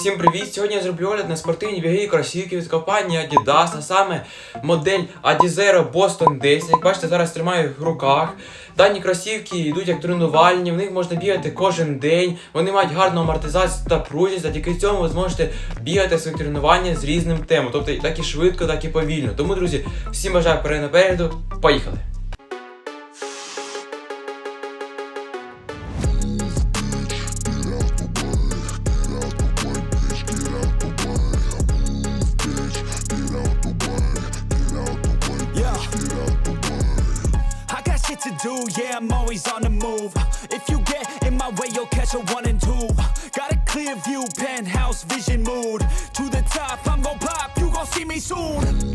Всім привіт! Сьогодні я зроблю огляд на спортивні бігові кросівки від компанії Adidas, а саме модель Adizero Boston 10. Як бачите, зараз тримаю їх в руках. Дані кросівки йдуть як тренувальні, в них можна бігати кожен день. Вони мають гарну амортизацію та пружність. Завдяки цьому ви зможете бігати свої тренування з різним темпом. Тобто так і швидко, так і повільно. Тому, друзі, всім бажаю напереду. Поїхали! Do, yeah, I'm always on the move. If you get in my way, you'll catch a one and two. Got a clear view, penthouse vision mood. To the top, I'm gon' pop, you gon' see me soon.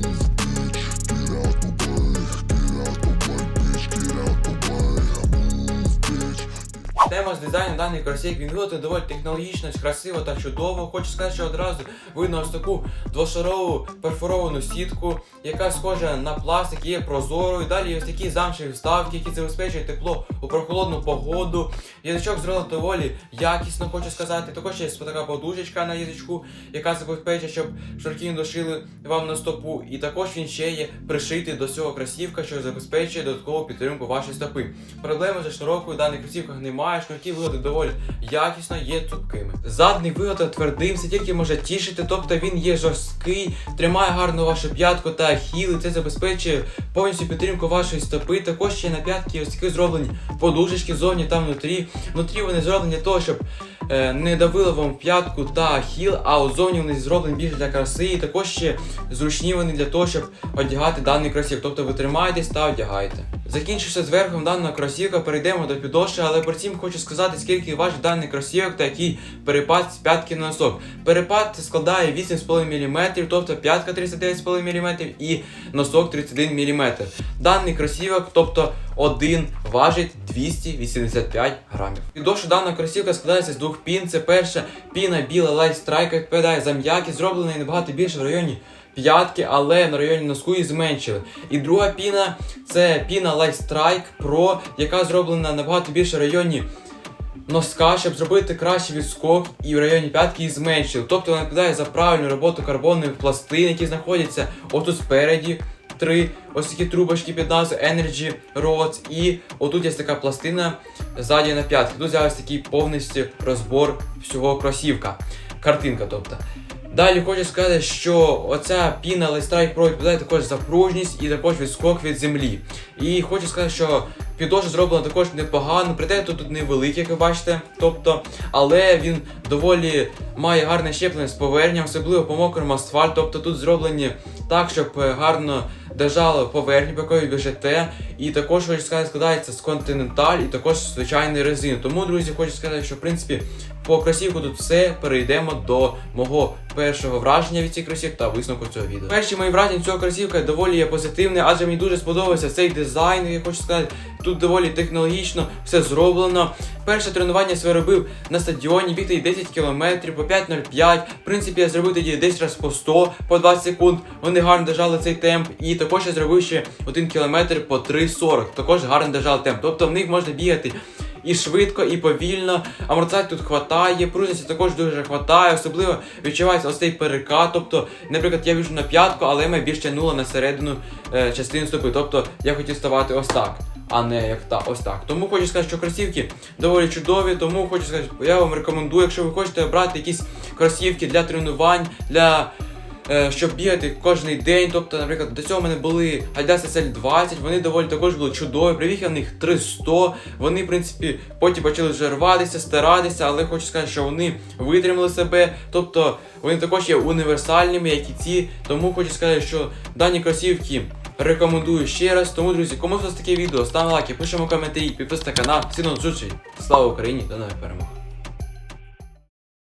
Тема з дизайну даних кросівок він виготовлений доволі технологічно, красиво та чудово. Хочу сказати, що одразу видно ось таку двошарову перфоровану сітку, яка схожа на пластик, є прозорою. Далі ось такі замшеві вставки, які забезпечують тепло у прохолодну погоду. Язичок зроблений доволі якісно, хочу сказати. Також є така подушечка на язичку, яка забезпечує, щоб шнурки не дошили вам на стопу. І також він ще є пришитий до цього кросівка, що забезпечує додаткову підтримку вашої стопи. Проблеми зі шнуровкою в даних кросівках немає, шнурки вигоди доволі якісно є цупкими. Задній вигод твердим, це тільки може тішити, тобто він є жорсткий, тримає гарно вашу п'ятку та ахіл, і це забезпечує повністю підтримку вашої стопи. Також ще на п'ятки ось такі зроблені подушечки зовні та внутрі. Внутрі вони зроблені того, щоб е, не давило вам п'ятку та ахіл, а от зовні вони зроблені більше для краси. І також ще зручні вони для того, щоб одягати даний кросівок. Тобто ви тримаєтесь та одягаєте. Закінчивши з даного кросівка, перейдемо до підошви, але перед цим хочу сказати, скільки важить даний кросівок та який перепад з п'ятки на носок. Перепад складає 8,5 мм, тобто п'ятка 39,5 мм і носок 31 мм. Даний кросівок, тобто один важить 285 грамів. Підошва даного кросівка складається з двох пін. Це перша піна біла Light Strike, відповідає за м'якість, зроблений набагато більше в районі п'ятки, але на районі носку її зменшили. І друга піна це піна Light Strike Pro, яка зроблена набагато більше в районі носка, щоб зробити кращий відскок і в районі п'ятки її зменшили. Тобто вона відповідає за правильну роботу карбонових пластин, які знаходяться отут спереді. Три ось такі трубочки під назвою Energy Rods. І отут є така пластина ззаді на п'ятки. Тут зараз такий повністю розбор всього кросівка. Картинка, тобто. Далі хочу сказати, що оця піна Strike Pro відповідає також за пружність і також відскок від землі. І хочу сказати, що підошва зроблена також непогано, проте тут, тут невеликий, як ви бачите. Тобто, але він доволі має гарне щеплення з поверхням, особливо по мокрому асфальту. Тобто тут зроблені так, щоб е, гарно держало поверхню, по якої біжите. І також хочу сказати, складається з континенталь і також з звичайної резини. Тому, друзі, хочу сказати, що в принципі по кросівку тут все перейдемо до мого першого враження від цих кросівок та висновку цього відео. Перші мої враження цього кросівка доволі є позитивне, адже мені дуже сподобався цей дизайн. Я хочу сказати, тут доволі технологічно все зроблено. Перше тренування своє робив на стадіоні, бігти 10 км по 5.05. В принципі, я зробив тоді десь раз по 100 по 20 секунд. Вони гарно держали цей темп. І також я зробив ще 1 км по 3.40. Також гарно держали темп. Тобто в них можна бігати і швидко, і повільно. Амортизації тут хватає, пружності також дуже хватає, особливо відчувається ось цей перекат. Тобто, наприклад, я біжу на п'ятку, але мене більш тягнуло на середину е, частину стопи. Тобто я хотів ставати ось так. А не як та ось так. Тому хочу сказати, що кросівки доволі чудові. Тому хочу сказати, я вам рекомендую, якщо ви хочете брати якісь кросівки для тренувань, для щоб бігати кожен день. Тобто, наприклад, до цього в мене були Adidas SL20, вони доволі також були чудові. Привіг я в них 300. Вони, в принципі, потім почали вже рватися, старатися, але хочу сказати, що вони витримали себе. Тобто вони також є універсальними, як і ці. Тому хочу сказати, що дані кросівки. Рекомендую ще раз. Тому, друзі, кому сподобалось таке відео, ставте лайки, пишемо коментарі, підписуйтесь на канал. Всім зустрічей. Слава Україні! До нових перемог!